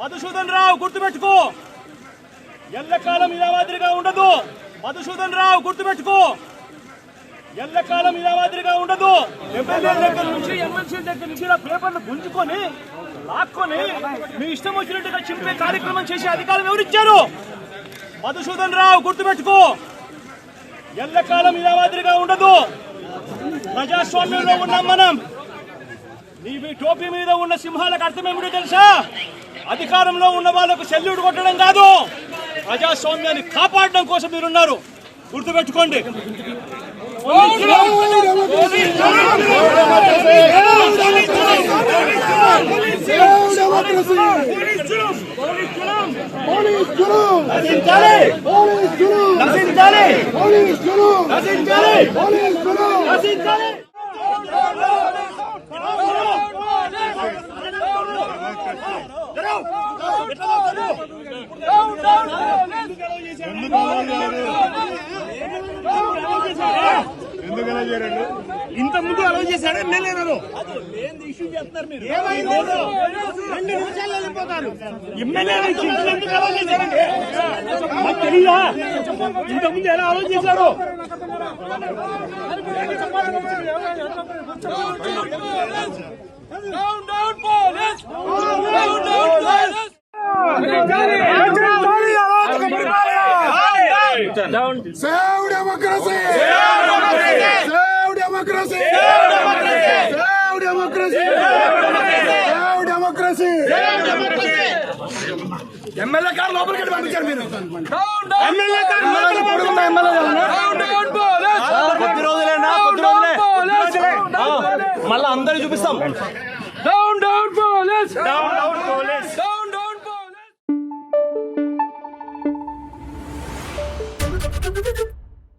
మధుసూదన్ రావు గుర్తుపెట్టుకో. ఎల్లకాలం ఇలా మాదిరిగా ఉండదు. మధుసూదన్ రావు గుర్తుపెట్టుకో. ఎల్లకాలం ఇలా మాదిరిగా ఉండదు. ఎమ్మెల్యే దగ్గర నుంచి ఎమ్మెల్సీ దగ్గర నుంచి ఇలా పేపర్లు గుంజుకొని లాక్కొని మీ ఇష్టం వచ్చినట్టుగా చింపే కార్యక్రమం చేసే అధికారం ఎవరిచ్చారు మధుసూదన్ రావు గుర్తుపెట్టుకో. ఎల్లకాలం ఇలా మాదిరిగా ఉండదు. ప్రజాస్వామ్యంలో ఉన్నాం మనం. నీ టోపీ మీద ఉన్న సింహాలకు అర్థం ఏమిటో తెలుసా? అధికారంలో ఉన్న వాళ్ళకు సెల్యూట్ కొట్టడం కాదు. ప్రజాస్వామ్యాన్ని కాపాడడం కోసం మీరున్నారు. గుర్తుపెట్టుకోండి. పోలీస్ జులుం! నశించాలి! జులుం నశించాలి! ఇంత ముందు అలౌ చేశాడు ఎమ్మెల్యే నన్ను రెండు నిమిషాలు వెళ్ళిపోతారు ఎమ్మెల్యే ఎందుకు అలౌ చేశారండి? మాకు తెలియదా ఇంత ముందు ఎలా అలౌ చేశారు? Save democracy save democracy save democracy save democracy MLA గారు లోపలికి పంపించారు మీరు. ఎమ్మెల్యే గారు లోపల పడుకున్న ఎమ్మెల్యే కొద్ది రోజులేనా కొద్ది రోజులే. మళ్ళా అందరూ చూపిస్తాం.